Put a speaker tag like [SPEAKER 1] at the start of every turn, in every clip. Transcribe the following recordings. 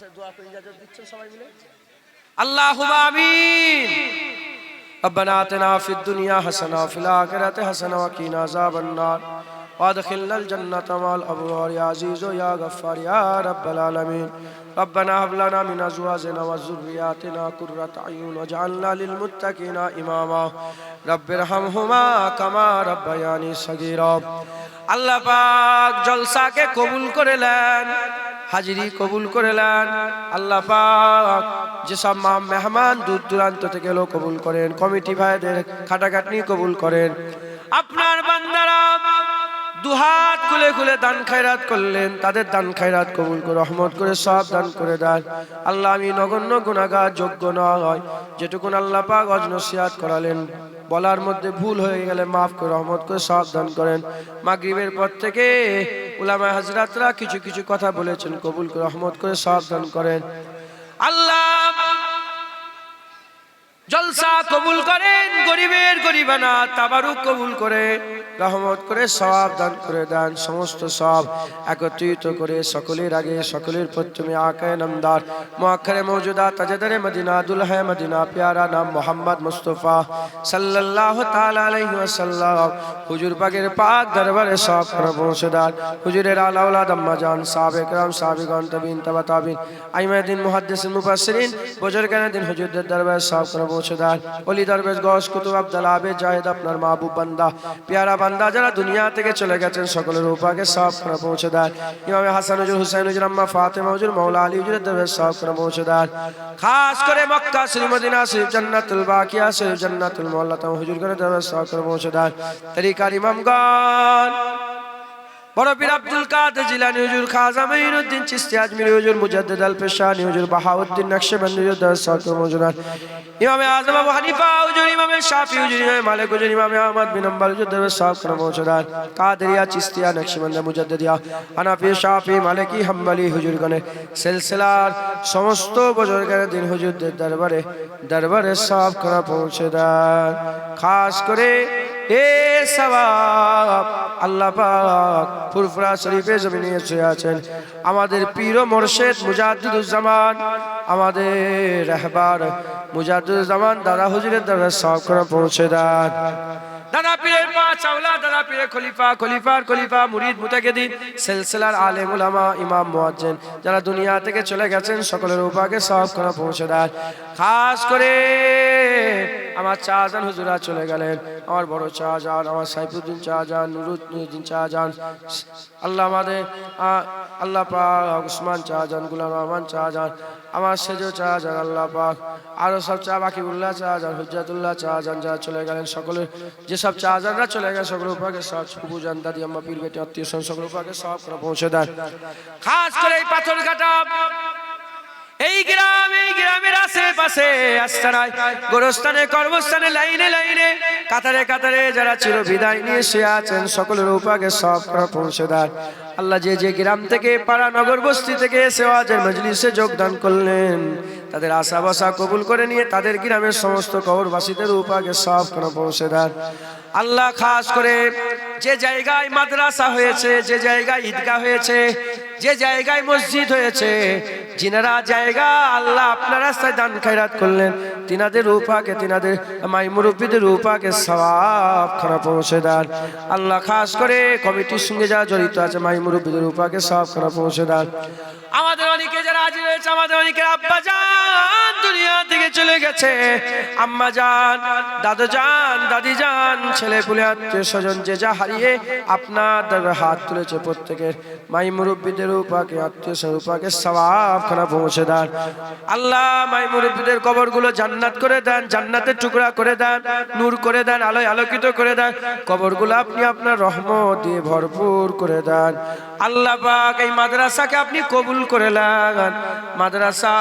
[SPEAKER 1] দোয়া করে ইজাজত দিচ্ছেন সবাই মিলে
[SPEAKER 2] اللهم آمين ربنا آتنا في الدنيا حسنة وفي الآخرة حسنة وقنا عذاب النار وادخلنا الجنة مع الأبرار يا عزيز يا غفار يا رب العالمين ربنا هب لنا من أزواجنا وذرياتنا قرة أعين واجعلنا للمتقين إماما رب ارحمهما كما ربياني صغيرا আল্লাহ পাক জলসাকে কবুল করে নেন হাজিরি কবুল করেলেন। আল্লাহ পাক যেসব মা মেহমান দূর দূরান্ত থেকে এলো কবুল করেন। কমিটি ভাইদের খাটাখাটনি কবুল করেন। আপনার বান্দারা দুহাত খুলে খুলে দান খায়রাত করলেন। তাদের দান খায়রাত কবুল করে, রহমত করে সব দান করে দেন। আল্লাহ আমি নগণ্য গুণাগার যোগ্য নয়। যেটুকুন আল্লাহ পাক অজনসিয়াত করালেন। বলার মধ্যে ভুল হয়ে গেলে মাফ করে, রহমত করে সব দান করেন। মাগরিবের পর থেকে উলামা হাজরাতরা কিছু কিছু কথা বলেছেন, কবুল করে, রহমত করে সাবধান করেন। আল্লাহ জলসা কবুল করেন, গরিবের গরিবানা তাবারুক কবুল করে। রহমত করে সব দান করে দেন, সমস্ত সব একত্রিত করে সকলের আগে সকলের পর আকায় নামদার। মোয়াক্ষরে মৌজুদা তাজেদারে মদিনা দুলহে মদিনা, প্যারা নাম মোহাম্মদ মুস্তফা সাল্লাহ তালাইসাল্লাম হুজুর পাকের পাক দরবারে সব করে পৌঁছে দেন হুজুরের আলাউলাদ আম্মা জান সাবেক রাম সাবেগন তবিন, তবা আইমাদিন মুহাদ্দিস মুফাসসিরিন বুজুর্গান দিন হুজুরদের দরবারে সব করে পৌঁছে দেন অলি দরবেশ গস কুতুব আব্দুল আবে জাহেদ আপনার মাহবুব বান্দা, প্যারা বান্দা যারা দুনিয়া থেকে চলে গেছেন, সকলের উপাকে সব করে পৌঁছে দেন। ইমামে হাসান হুজুর, হুসাইন হুজুর, আম্মা ফাতেমা হুজুর মৌলা আলী হুজুরের দরবারে সব করে পৌঁছে দেন। খাস করে মক্কা শরীফ মদিনা শরীফ জান্নাতুল বাকিয়া শরীফ জান্নাতুল মোল্লা তাম হুজুর করে দরবারে সব করে পৌঁছে দেন। তরিকার ইমামগণ বড় পীর আব্দুল কাদের জিলানী, হুজুর খাজা মঈনুদ্দিন চিশতি আজমিরি, হুজুর মুজাদ্দিদ আল পেশানি হুজুর বাহাউদ্দিন নকশবন্দি, হুজুর সাকর মজুরাত ইমামে আজম আবু হানিফা, হুজুর ইমামে শাফি, হুজুর ইমামে মালিক, হুজুর ইমামে আহমদ বিন হাম্বল, হুজুর দরস সাকর মজুরাত কাদেরিয়া চিশতিয়া নকশবন্দি, মুজাদ্দিদিয়া, হানাফি, শাফি, মালিকি, হাম্বলি, হুজুর গণের সিলসিলার সমস্ত বুজুর্গের দিন হুজুরদের দরবারে দরবারে সব করা পৌঁছে দেন। খাস করে এ আল্লাহ ফুরফুরা আমাদের পীর মোরশেদ মুজাদ্দুজ্জামান আমাদের রহবার মুজাদুজ্জামান দাদা হুজুরের দ্বারা সব করে পৌঁছে দেন। দাদা পীরের পা চাওলা, দাদা পীরের খলিফা, খলিফার খলিফা, মুরিদ মুতাকিদিন সিলসিলার আলেম, উলামা, ইমাম, মুয়াজ্জিন, যারা দুনিয়া থেকে চলে গেছেন, সকলের উপাকে সব করে পৌঁছে দেয়। খাস করে আমার চাজান হুজুরা চলে গেলেন। আমার বড় চাজান আমার সাইফুদ্দিন চাজান নুরুদ্দিন চাজান আল্লাহ আমাদের আল্লাহ পাক, উসমান চাজান গুলাম রহমান চাজান আমার সেজ চাহাজান আল্লাহ পাক। আরও সব চা বাকি উল্লাহ হুজাতুল্লাহ হুজ্জাতুল্লাহ চাজান যারা চলে গেলেন সকলে। যেসব চাহাজানরা চলে গেলেন সকল উপাকে সব বুঝান দাদি আম্মা পীর বেটি আত্মীয় সকল উপাকে সব করে পৌঁছে দেন। খাস করে এই পাথর ঘাটা এই গ্রাম, এই গ্রামের আশেপাশে আস্তানায় গোরস্থানে, কর্মস্থানে, লাইনে লাইনে। কাতারে কাতারে যারা চির বিদায় নিয়ে শুয়ে আছেন, সকলের উপাকে সব পৌঁছে দেন আল্লাহ যে যে গ্রাম থেকে, পাড়া নগর বস্তি থেকে এসে আজের মজলিসে যোগদান করলেন। তাদের আশা বসা কবুল করে নিয়ে তাদের গ্রামের সমস্ত কবরবাসীদের উপাকে সব পৌঁছে দেন আল্লাহ খাস করে যে জায়গায় মাদ্রাসা হয়েছে, যে জায়গায় ঈদগাহ হয়েছে, যে জায়গায় মসজিদ হয়েছে যিনারা জায়গা, আল্লাহ আপনার রাস্তায় দান খায়রাত করলেন। তিনাদের রূপাকে, তিনাদের মাই মুরব্বীদের রূপাকে সবাব খারাপ পৌঁছে দেন আল্লাহ খাস করে কমিটির সঙ্গে যারা জড়িত আছে, মাই মুরব্বীদের রূপাকে সব খানা পৌঁছে দেন আমাদের অনেকে যারা হাজির হয়েছে, আমাদের অনেকের আব্বা যান দুনিয়া থেকে চলে গেছে, আম্মা যান, দাদু যান, দাদি যান, ছেলে পুলে, আত্মীয় স্বজন যে যা হারিয়ে আপনার হাত তুলেছে প্রত্যেকের। মাই মুরব্বীদের উপাকে, আত্মীয় স্বজন উপাকে সবাব খানা পৌঁছে দেন। আল্লাহ মাই মুরব্বীদের কবরগুলো জান্নাত করে দেন, জান্নাতের টুকরা করে দেন, নূর করে দেন, আলোয় আলোকিত করে দেন। কবরগুলো আপনি আপনার রহমত দিয়ে ভরপুর করে দেন। আল্লাহ পাক এই মাদ্রাসাকে আপনি কবুল করে লাগান। মাদ্রাসা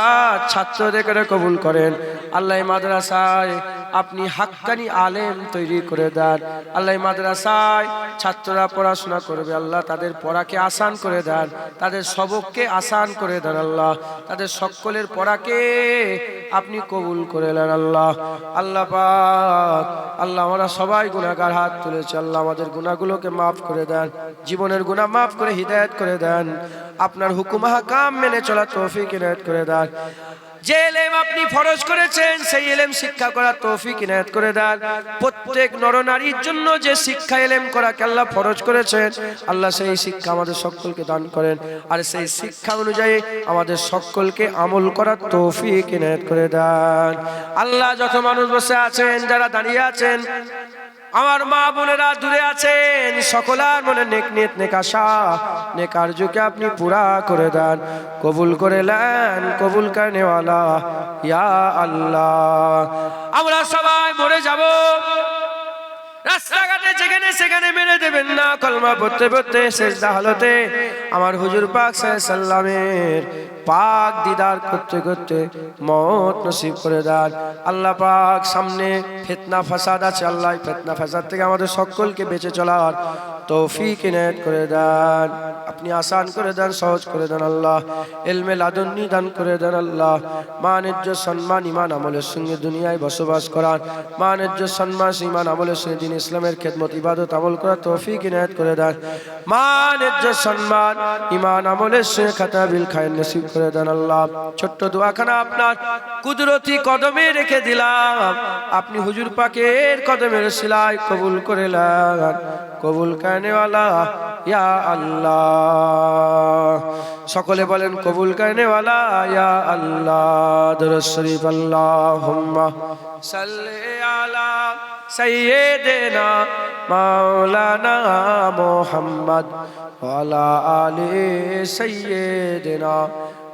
[SPEAKER 2] ছাত্রদের করে কবুল করেন। আল্লাহ মাদ্রাসায় আপনি হাক্কানি আলেম তৈরি করে দেন। আল্লাহ মাদ্রাসায় ছাত্ররা পড়াশোনা করবে, আল্লাহ তাদের পড়াকে আসান করে দেন, তাদের সবককে আসান করে দেন আল্লাহ। তাদের সকলের পড়াকে আপনি কবুল করে নেন আল্লাহ। আল্লাহ পাক, আল্লাহ আমরা সবাই গুনাহগার হাত তুলেছে, আল্লাহ আমাদের গুণাগুলোকে মাফ করে দেন, জীবনের গুনাহ মাফ করে হিদায়াত করে দেন, আপনার হুকুম হাকাম মেনে চলা তৌফিক ইনায়াত করে দেন। যে এলেম আপনি ফরজ করেছেন, সেই এলেম শিক্ষা করা তৌফিক ইনায়াত করে দেন। প্রত্যেক নরনারীর জন্য যে শিক্ষা এলেম করাকে আল্লাহ ফরজ করেছেন, আল্লাহ সেই শিক্ষা আমাদের সকলকে দান করেন। আর সেই শিক্ষা অনুযায়ী আমাদের সকলকে আমল করার তৌফিক ইনায়াত করে দেন। আল্লাহ যত মানুষ বসে আছেন, যারা দাঁড়িয়ে আছেন আমার মা বোনেরা দূরে আছেন সকলার মনে নেক নেত নেক আশা, নেক আরজুকে আপনি পুরা করে দেন, কবুল করে নেন, কবুল কানেওয়ালা ইয়া আল্লাহ। আমরা সবাই মরে যাব। রাস্তাঘাটে যেখানে সেখানে মেরে দেবেন না, কলমা পড়তে পড়তে শেষদা হালতে, আমার হুজুর পাক সাল্লামের পাক দিদার করতে করতে মত নসিব করে দেন। আল্লাহ পাক সামনে ফেতনা ফাসাদ আছে, আল্লাহ ফেতনা ফাসাদ থেকে আমাদের সকলকে বেঁচে চলার তৌফিক ইনায়াত করে দেন। আপনি আসান করে দেন, সহজ করে দেন আল্লাহ। এলমে লাদন্নি দান করে দেন আল্লাহ। মানেজ্য, সম্মান, ইমান, আমলের সঙ্গে দুনিয়ায় বসবাস করান মানেজ্য, সম্মান, ইমান, আমলের সঙ্গে দিন ইসলামের খেদমত, ইবাদত, আমল করার তৌফিক ইনায়াত করে দেন। মানেজ্য, সম্মান, ইমান, আমলের সঙ্গে খাতা বিল খায়ের নসিব করে দেন আল্লাহ। ছোট্ট দোয়াখানা আপনার কুদরতি কদমে রেখে দিলাম। আপনি হুজুর পাকের কদমের সিলাই কবুল করে কবুল কানেওয়ালা ইয়া আল্লাহ। সকলে বলেন, কবুল কানেওয়ালা ইয়া আল্লাহ। দরুদ শরীফ, আল্লাহুম্মা সাল্লি আলা সাইয়্যিদিনা মাওলানা মুহাম্মদ ওয়ালা আলি সাইয়্যিদিনা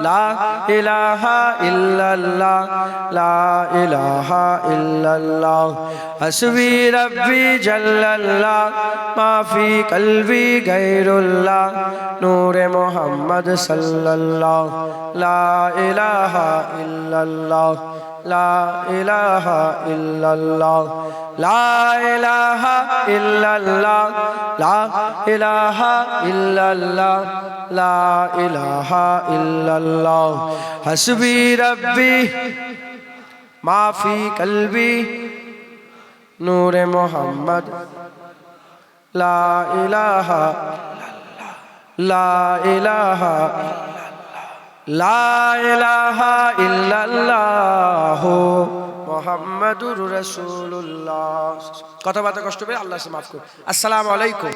[SPEAKER 2] লা ইলাহা ইল্লাল্লাহ, লা ইলাহা ইল্লাল্লাহ। হাসবি রব্বি জাল্লাল্লাহ মা ফি নূরে মোহাম্মদ সাল্লাল্লাহ। লা ইলাহা ইল্লাল্লাহ। লা ইলাহা ইল্লাল্লাহ, লা ইলাহা লা ইলাহা ইল্লাল্লাহ, লা ইলাহা ইল্লাল্লাহ। হাসবি মাফি কলবি, নূরে মোহাম্মদ। লা ইলাহা লা ইলাহা লা ইলাহা মোহাম্মদুর রসুল্লাহ কথাবার্তা কষ্ট পেয়ে আল্লাহ মাফ করুন আসসালামু আলাইকুম।